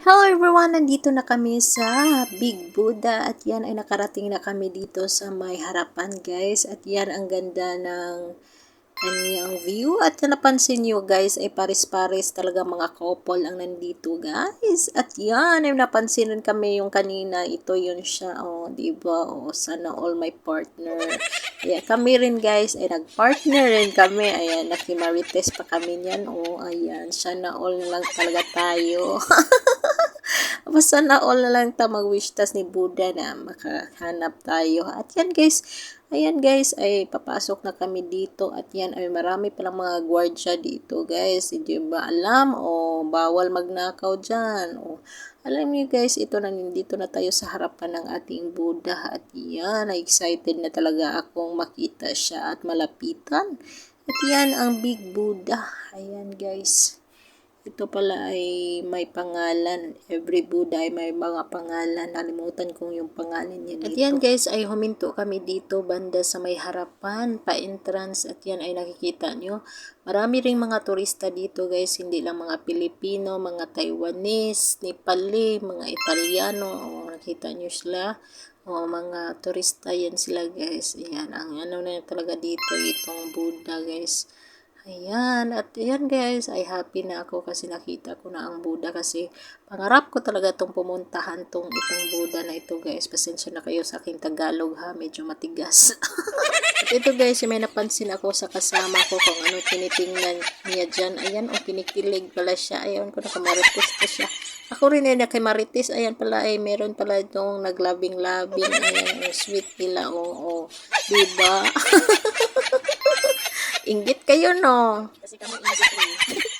Hello everyone! Nandito na kami sa Big Buddha at yan ay nakarating na kami dito sa may harapan guys. At yan ang ganda ng kanyang view. At napansin nyo guys ay pares-pares talaga mga couple ang nandito guys. At yan ay napansin rin kami yung kanina. Ito yun siya oh diba oh sana all my partner. Yeah, kami rin guys ay nagpartner rin kami. Ayan nakimarites pa kami niyan. Oh ayan sana all lang talaga tayo Basta na all na lang ta mag-wish tas ni Buddha na makahanap tayo. At yan guys, ayan guys, ay papasok na kami dito at yan ay marami palang mga gwardya dito guys. Hindi ba alam o bawal magnakaw dyan o alam niyo guys, ito na nandito na tayo sa harapan ng ating Buddha at yan, excited na talaga akong makita siya at malapitan. At yan ang Big Buddha. Ayan guys. Ito pala ay may pangalan. Every Buddha ay may mga pangalan. Nalimutan kong yung pangalan niya dito. At yan guys, ay huminto kami dito banda sa may harapan, pa-entrance. At yan ay nakikita nyo. Marami ring mga turista dito guys. Hindi lang mga Pilipino, mga Taiwanese, Nepali, mga Italiano. O, nakita nyo sila. O, mga turista yan sila guys. Ayan, ang ano na talaga dito, itong Buddha guys. Ayan, at ayan guys, ay happy na ako kasi nakita ko na ang Buddha kasi pangarap ko talaga itong pumuntahan tong itong Buddha na ito guys. Pasensya na kayo sa aking Tagalog ha, medyo matigas. at ito guys, may napansin ako sa kasama ko kung ano tinitingnan niya dyan. Ayan, o kinikilig pala siya. Ayan ko nakamarites ko siya. Ako rin ay nakimarites. Ayan pala ay meron pala itong naglabing-labing. Ayan, sweet nila. Oo, oh, diba? Inggit kayo, no? Kasi kami industry.